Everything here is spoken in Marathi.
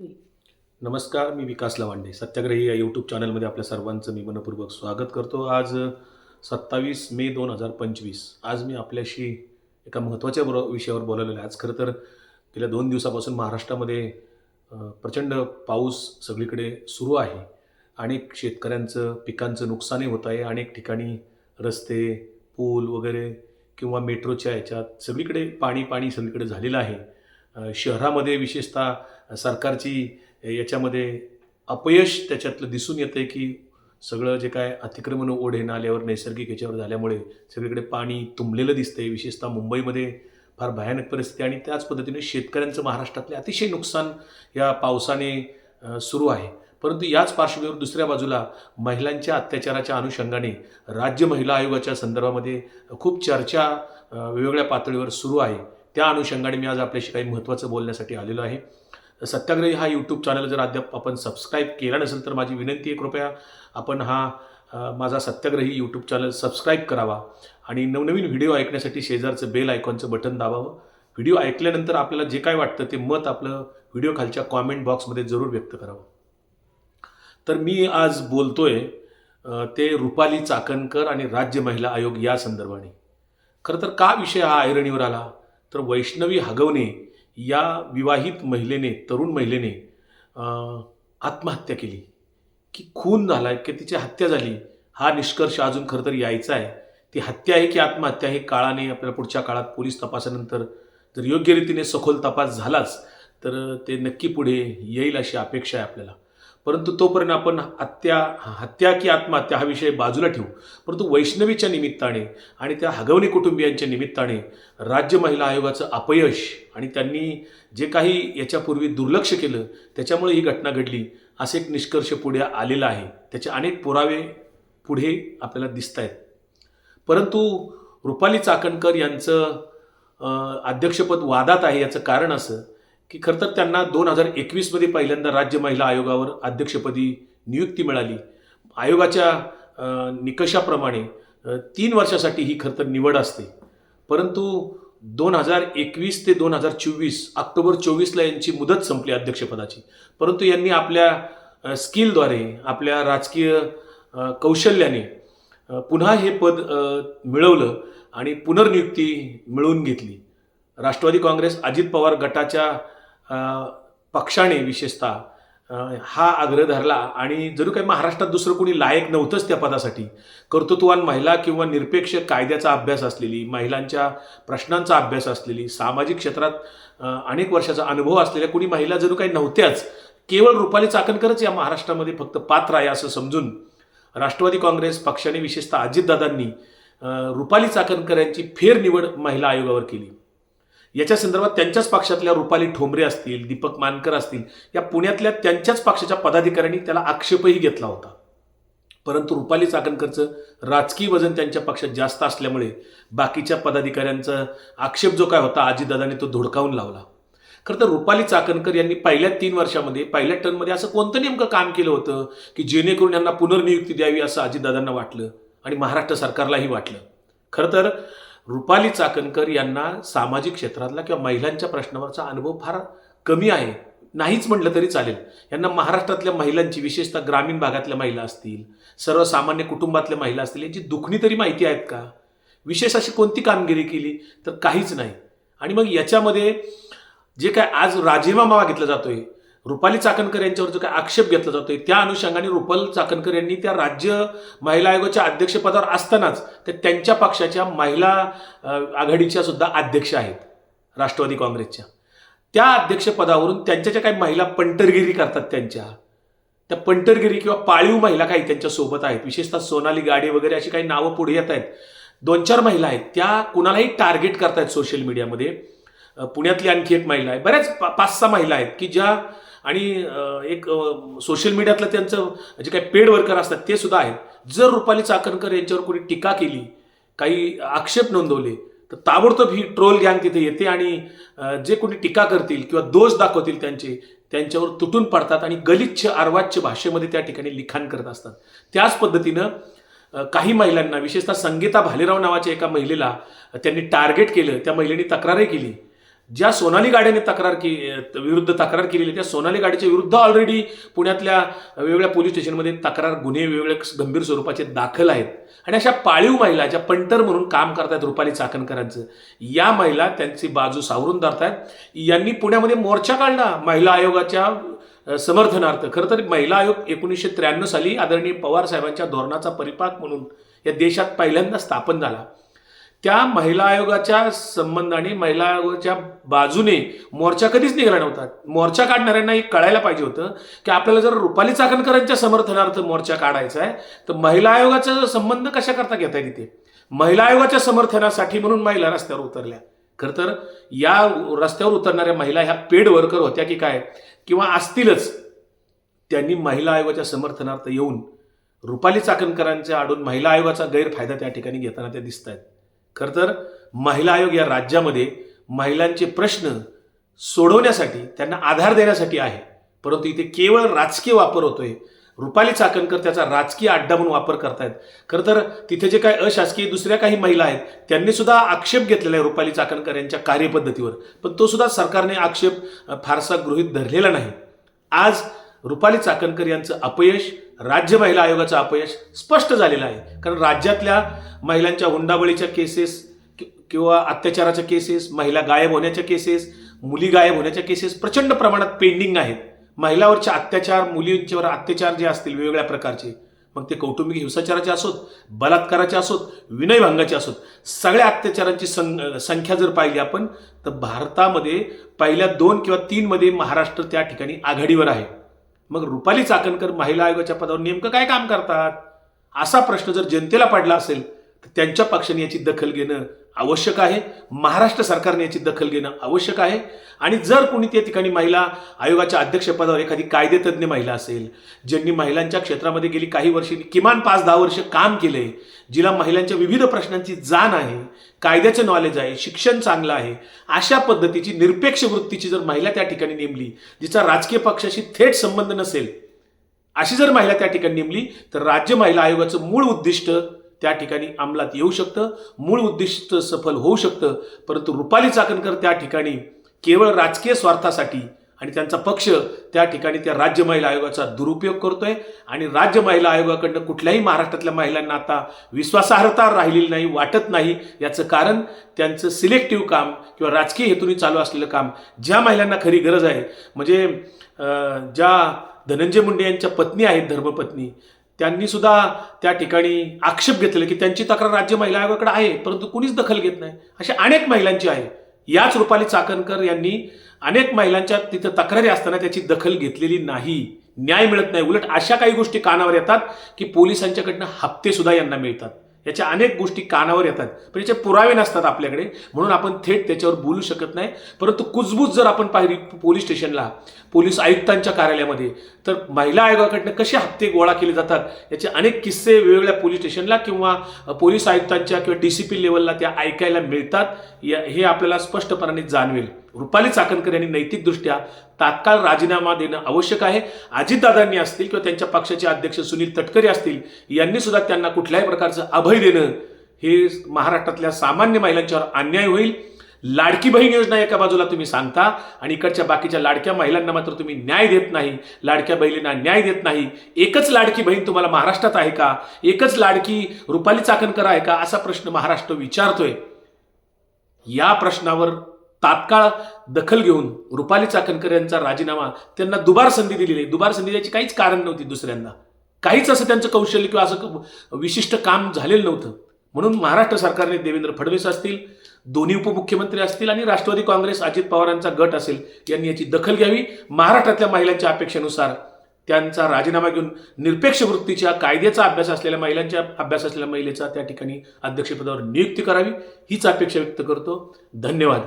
नमस्कार मी विकास लवांडे. सत्याग्रही या यूट्यूब चॅनलमध्ये आपल्या सर्वांचं मी मनपूर्वक स्वागत करतो. आज सत्तावीस मे दोन हजार पंचवीस. आज मी आपल्याशी एका महत्त्वाच्या बरो विषयावर बोलावलेलं आहे. आज खरं तर गेल्या दोन दिवसापासून महाराष्ट्रामध्ये प्रचंड पाऊस सगळीकडे सुरू आहे. अनेक शेतकऱ्यांचं पिकांचं नुकसानही होत आहे. अनेक ठिकाणी रस्ते पूल वगैरे किंवा मेट्रोच्या याच्यात सगळीकडे पाणी पाणी सगळीकडे झालेलं आहे. शहरामध्ये विशेषतः सरकारची याच्यामध्ये अपयश त्याच्यातलं दिसून येतं आहे की सगळं जे काय अतिक्रमण ओढे नाल्यावर नैसर्गिक याच्यावर झाल्यामुळे सगळीकडे पाणी तुंबलेलं दिसतंय. विशेषतः मुंबईमध्ये फार भयानक परिस्थिती आणि त्याच पद्धतीने शेतकऱ्यांचं महाराष्ट्रातले अतिशय नुकसान या पावसाने सुरू आहे. परंतु याच पार्श्वभूमीवर दुसऱ्या बाजूला महिलांच्या अत्याचाराच्या अनुषंगाने राज्य महिला आयोगाच्या संदर्भामध्ये खूप चर्चा वेगवेगळ्या पातळीवर सुरू आहे. त्या अनुषंगाने मी आज आपल्याशी काही महत्त्वाचं बोलण्यासाठी आलेलो आहे. सत्याग्रही हा यूट्यूब चॅनल जर अद्याप आपण सबस्क्राईब केला नसेल तर माझी विनंती आहे कृपया आपण हा माझा सत्याग्रही यूट्यूब चॅनल सबस्क्राईब करावा आणि नवनवीन व्हिडिओ ऐकण्यासाठी शेजारचं बेल आयकॉनचं बटन दाबावं. व्हिडिओ ऐकल्यानंतर आपल्याला जे काय वाटतं ते मत आपलं व्हिडिओ खालच्या कॉमेंट बॉक्समध्ये जरूर व्यक्त करावं. तर मी आज बोलतोय आहे ते रुपाली चाकणकर आणि राज्य महिला आयोग या संदर्भाने. खरं तर का विषय हा ऐरणीवर आला? तर वैष्णवी हगवणे या विवाहित महिलेने तरुण महिलेने आत्महत्या केली. की खून झाला की तिची हत्या झाली हा निष्कर्ष अजून खरं तर यायचा आहे. ती हत्या आहे की आत्महत्या हे काळाने आपल्याला पुढच्या काळात पोलीस तपासानंतर जर योग्य रीतीने सखोल तपास झालाच तर ते नक्की पुढे येईल अशी अपेक्षा आहे आपल्याला. परंतु तोपर्यंत आपण हत्या हत्या की आत्महत्या हा विषय बाजूला ठेवू. परंतु वैष्णवीच्या निमित्ताने आणि त्या हगवणी कुटुंबियांच्या निमित्ताने राज्य महिला आयोगाचं अपयश आणि त्यांनी जे काही याच्यापूर्वी दुर्लक्ष केलं त्याच्यामुळे ही घटना घडली असे एक निष्कर्ष पुढे आलेला आहे. त्याचे अनेक पुरावे पुढे आपल्याला दिसत आहेत परंतु रुपाली चाकणकर यांचं अध्यक्षपद वादात आहे याचं कारण असं की खरं तर त्यांना दोन हजार एकवीसमध्ये पहिल्यांदा राज्य महिला आयोगावर अध्यक्षपदी नियुक्ती मिळाली. आयोगाच्या निकषाप्रमाणे तीन वर्षासाठी ही खरं तर निवड असते. परंतु दोन हजार एकवीस ते दोन हजार चोवीस ऑक्टोबर चोवीसला यांची मुदत संपली अध्यक्षपदाची. परंतु यांनी आपल्या स्किलद्वारे आपल्या राजकीय कौशल्याने पुन्हा हे पद मिळवलं आणि पुनर्नियुक्ती मिळवून घेतली. राष्ट्रवादी काँग्रेस अजित पवार गटाच्या पक्षाने विशेषतः हा आग्रह धरला आणि जणू काही महाराष्ट्रात दुसरं कोणी लायक नव्हतंच त्या पदासाठी. कर्तृत्ववान महिला किंवा निरपेक्ष कायद्याचा अभ्यास असलेली महिलांच्या प्रश्नांचा अभ्यास असलेली सामाजिक क्षेत्रात अनेक वर्षाचा अनुभव असलेल्या कोणी महिला जणू काही नव्हत्याच केवळ रुपाली चाकणकरच या महाराष्ट्रामध्ये फक्त पात्र आहे असं समजून राष्ट्रवादी काँग्रेस पक्षाने विशेषतः अजितदादांनी रुपाली चाकणकर यांची फेरनिवड महिला आयोगावर केली. याच्या संदर्भात त्यांच्याच पक्षातल्या रुपाली ठोंबरे असतील दीपक मानकर असतील या पुण्यातल्या त्यांच्याच पक्षाच्या पदाधिकाऱ्यांनी त्याला आक्षेपही घेतला होता. परंतु रुपाली चाकणकरचं राजकीय वजन त्यांच्या पक्षात जास्त असल्यामुळे बाकीच्या पदाधिकाऱ्यांचा आक्षेप जो काय होता आजीदादाने तो धुडकावून लावला. खरं तर रुपाली चाकणकर यांनी पहिल्या तीन वर्षामध्ये पहिल्या टर्ममध्ये असं कोणतं नेमकं काम केलं होतं की जेणेकरून यांना पुनर्नियुक्ती द्यावी असं अजितदादांना वाटलं आणि महाराष्ट्र सरकारलाही वाटलं? खरं तर रुपाली चाकणकर यांना सामाजिक क्षेत्रातला किंवा महिलांच्या प्रश्नावरचा अनुभव फार कमी आहे. नाहीच म्हटलं तरी चालेल. यांना महाराष्ट्रातल्या महिलांची विशेषतः ग्रामीण भागातल्या महिला असतील सर्वसामान्य कुटुंबातल्या महिला असतील यांची दुखणी तरी माहिती आहेत का? विशेष अशी कोणती कामगिरी केली? तर काहीच नाही. आणि मग याच्यामध्ये जे काय आज राजीनामा मागितला जातोय रुपाली चाकणकर यांच्यावर जो काय आक्षेप घेतला जातोय त्या अनुषंगाने रुपाली चाकणकर यांनी त्या राज्य महिला आयोगाच्या अध्यक्षपदावर असतानाच ते त्यांच्या पक्षाच्या महिला आघाडीच्या सुद्धा अध्यक्ष आहेत राष्ट्रवादी काँग्रेसच्या. त्या अध्यक्षपदावरून त्यांच्या ज्या काही महिला पंटरगिरी करतात त्यांच्या. त्या पंटरगिरी किंवा पाळीव महिला काही त्यांच्यासोबत आहेत विशेषतः सोनाली गाडे वगैरे अशी काही नावं पुढे येत आहेत. दोन चार महिला आहेत त्या कुणालाही टार्गेट करतायत सोशल मीडियामध्ये. पुण्यातली आणखी एक महिला आहे. बऱ्याच पा- पाच सहा महिला आहेत की ज्या आणि एक सोशल मीडियातलं त्यांचं जे काही पेड वर्कर असतात ते सुद्धा आहेत. जर रुपाली चाकणकर यांच्यावर कोणी टीका केली काही आक्षेप नोंदवले तर ताबडतोब ही ट्रोल गँग तिथे येते आणि जे कोणी टीका करतील किंवा दोष दाखवतील त्यांचे त्यांच्यावर तुटून पडतात आणि गलिच्छ अर्वाच्य भाषेमध्ये त्या ठिकाणी लिखाण करत असतात. त्याच पद्धतीनं काही महिलांना विशेषतः संगीता भालेराव नावाच्या एका महिलेला त्यांनी टार्गेट केलं. त्या महिलेने तक्रारही केली. ज्या सोनाली गाड्याने तक्रार के विरुद्ध तक्रार केलेली त्या सोनाली गाडीच्या विरुद्ध ऑलरेडी पुण्यातल्या वेगवेगळ्या पोलीस स्टेशनमध्ये तक्रार गुन्हे वेगवेगळ्या गंभीर स्वरूपाचे दाखल आहेत. आणि अशा पाळीव महिला ज्या पंटर म्हणून काम करतायत रुपाली चाकणकरांचं या महिला त्यांची बाजू सावरून धरतायत. यांनी पुण्यामध्ये मोर्चा काढला महिला आयोगाच्या समर्थनार्थ. खरं तर महिला आयोग एकोणीसशे त्र्याण्णव साली आदरणीय पवार साहेबांच्या धोरणाचा परिपाक म्हणून या देशात पहिल्यांदा स्थापन झाला. त्या महिला आयोगाच्या संबंधाने महिला आयोगाच्या बाजूने मोर्चा कधीच निघाला नव्हता. मोर्चा काढणाऱ्यांना एक कळायला पाहिजे होतं की आपल्याला जर रुपाली चाकणकरांच्या समर्थनार्थ मोर्चा काढायचा आहे तर महिला आयोगाचा संबंध कशा करता घेता येईल ते महिला आयोगाच्या समर्थनासाठी म्हणून महिला रस्त्यावर उतरल्या. खरं तर या रस्त्यावर उतरणाऱ्या महिला ह्या पेड वर्कर होत्या की काय? किंवा असतीलच. त्यांनी महिला आयोगाच्या समर्थनार्थ येऊन रुपाली चाकणकरांच्या आडून महिला आयोगाचा गैरफायदा त्या ठिकाणी घेताना त्या दिसत आहेत खरं तर महिला आयोग या राज्यामध्ये महिलांचे प्रश्न सोडवण्यासाठी त्यांना आधार देण्यासाठी आहे. परंतु इथे केवळ राजकीय वापर होतोय. रुपाली चाकणकर त्याचा राजकीय अड्डा म्हणून वापर करतायत. खरं तर तिथे जे काही अशासकीय दुसऱ्या काही महिला आहेत त्यांनी सुद्धा आक्षेप घेतलेला आहे रुपाली चाकणकर यांच्या कार्यपद्धतीवर. पण तो सुद्धा सरकारने आक्षेप फारसा गृहीत धरलेला नाही. आज रुपाली चाकणकर यांचं अपयश राज्य महिला आयोगाचं अपयश स्पष्ट झालेलं आहे. कारण राज्यातल्या महिलांच्या हुंडाबळीच्या केसेस किंवा अत्याचाराच्या केसेस महिला गायब होण्याच्या केसेस मुली गायब होण्याच्या केसेस प्रचंड प्रमाणात पेंडिंग आहेत. महिलावरचे अत्याचार मुलींच्यावर अत्याचार जे असतील वेगवेगळ्या प्रकारचे मग ते कौटुंबिक हिंसाचाराचे असोत बलात्काराचे असोत विनयभंगाचे असोत सगळ्या अत्याचारांची सं संख्या जर पाहिली आपण तर भारतामध्ये पहिल्या दोन किंवा तीनमध्ये महाराष्ट्र त्या ठिकाणी आघाडीवर आहे. मग रुपाली चाकणकर महिला आयोगाच्या पदावर नेमकं काय काम करतात? असा प्रश्न जर जनतेला पडला असेल तर त्यांच्या पक्षाने याची दखल घेणं आवश्यक आहे. महाराष्ट्र सरकारने याची दखल घेणं आवश्यक आहे. आणि जर कोणी त्या ठिकाणी महिला आयोगाच्या अध्यक्षपदावर एखादी कायदेतज्ञ महिला असेल ज्यांनी महिलांच्या क्षेत्रामध्ये गेली काही वर्षे किमान पाच दहा वर्ष काम केलंय जिला महिलांच्या विविध प्रश्नांची जाण आहे कायद्याचं नॉलेज आहे शिक्षण चांगलं आहे अशा पद्धतीची निरपेक्ष वृत्तीची जर महिला त्या ठिकाणी नेमली जिचा राजकीय पक्षाशी थेट संबंध नसेल अशी जर महिला त्या ठिकाणी नेमली तर राज्य महिला आयोगाचं मूळ उद्दिष्ट त्या ठिकाणी अंमलात येऊ शकतं. मूळ उद्दिष्ट सफल होऊ शकतं. परंतु रुपाली चाकणकर त्या ठिकाणी केवळ राजकीय स्वार्थासाठी आणि त्यांचा पक्ष त्या ठिकाणी त्या राज्य महिला आयोगाचा दुरुपयोग करतोय. आणि राज्य महिला आयोगाकडनं कुठल्याही महाराष्ट्रातल्या महिलांना आता विश्वासार्हता राहिलेली नाही वाटत नाही. याचं कारण त्यांचं सिलेक्टिव्ह काम किंवा राजकीय हेतूने चालू असलेलं काम ज्या महिलांना खरी गरज आहे. म्हणजे ज्या धनंजय मुंडे यांच्या पत्नी आहेत धर्मपत्नी त्यांनी सुद्धा त्या ठिकाणी आक्षेप घेतलेला की त्यांची तक्रार राज्य महिला आयोगाकडे आहे परंतु कुणीच दखल घेत नाही. अशा अनेक महिलांची आहे. याच रुपाली चाकणकर यांनी अनेक महिलांच्या तिथं तक्रारी असताना त्याची दखल घेतलेली नाही. न्याय मिळत नाही. उलट अशा काही गोष्टी कानावर येतात की पोलिसांच्याकडनं हप्ते सुद्धा यांना मिळतात. याच्या अनेक गोष्टी कानावर येतात. पण याचे पुरावे नसतात आपल्याकडे. म्हणून आपण थेट त्याच्यावर बोलू शकत नाही. परंतु कुजबूज जर आपण पाहिली पोलीस स्टेशनला पोलीस आयुक्तांच्या कार्यालयामध्ये तर महिला आयोगाकडनं कसे हप्ते गोळा केले जातात? याचे अनेक किस्से वेगवेगळ्या पोलीस स्टेशनला किंवा पोलीस आयुक्तांच्या किंवा डी सी पी लेवलला त्या ऐकायला मिळतात. या हे आपल्याला स्पष्टपणाने जाणवेल. रुपाली चाकणकर यांनी नैतिकदृष्ट्या तात्काळ राजीनामा देणं आवश्यक आहे. अजितदादांनी असतील किंवा त्यांच्या पक्षाचे अध्यक्ष सुनील तटकरे असतील यांनी सुद्धा त्यांना कुठल्याही प्रकारचं अभय देणं हे महाराष्ट्रातल्या सामान्य महिलांच्यावर अन्याय होईल. लाडकी बहीण योजना एका बाजूला तुम्ही सांगता आणि इकडच्या बाकीच्या लाडक्या महिलांना मात्र तुम्ही न्याय देत नाही लाडक्या बहिणींना न्याय देत नाही. एकच लाडकी बहीण तुम्हाला महाराष्ट्रात आहे का? एकच लाडकी रुपाली चाकणकर आहे का? असा प्रश्न महाराष्ट्र विचारतोय. या प्रश्नावर तात्काळ दखल घेऊन रुपाली चाकणकर यांचा राजीनामा त्यांना दुबार संधी दिलेली आहे. दुबार संधी द्यायची काहीच कारण नव्हती दुसऱ्यांदा काहीच असं त्यांचं कौशल्य किंवा असं विशिष्ट काम झालेलं नव्हतं. म्हणून महाराष्ट्र सरकारने देवेंद्र फडणवीस असतील दोन्ही उपमुख्यमंत्री असतील आणि राष्ट्रवादी काँग्रेस अजित पवारांचा गट असेल यांनी याची दखल घ्यावी. महाराष्ट्रातल्या महिलांच्या अपेक्षेनुसार त्यांचा राजीनामा घेऊन निरपेक्ष वृत्तीच्या कायद्याचा अभ्यास असलेल्या महिलांच्या अभ्यास असलेल्या महिलेचा त्या ठिकाणी अध्यक्षपदावर नियुक्ती करावी. हीच अपेक्षा व्यक्त करतो. धन्यवाद.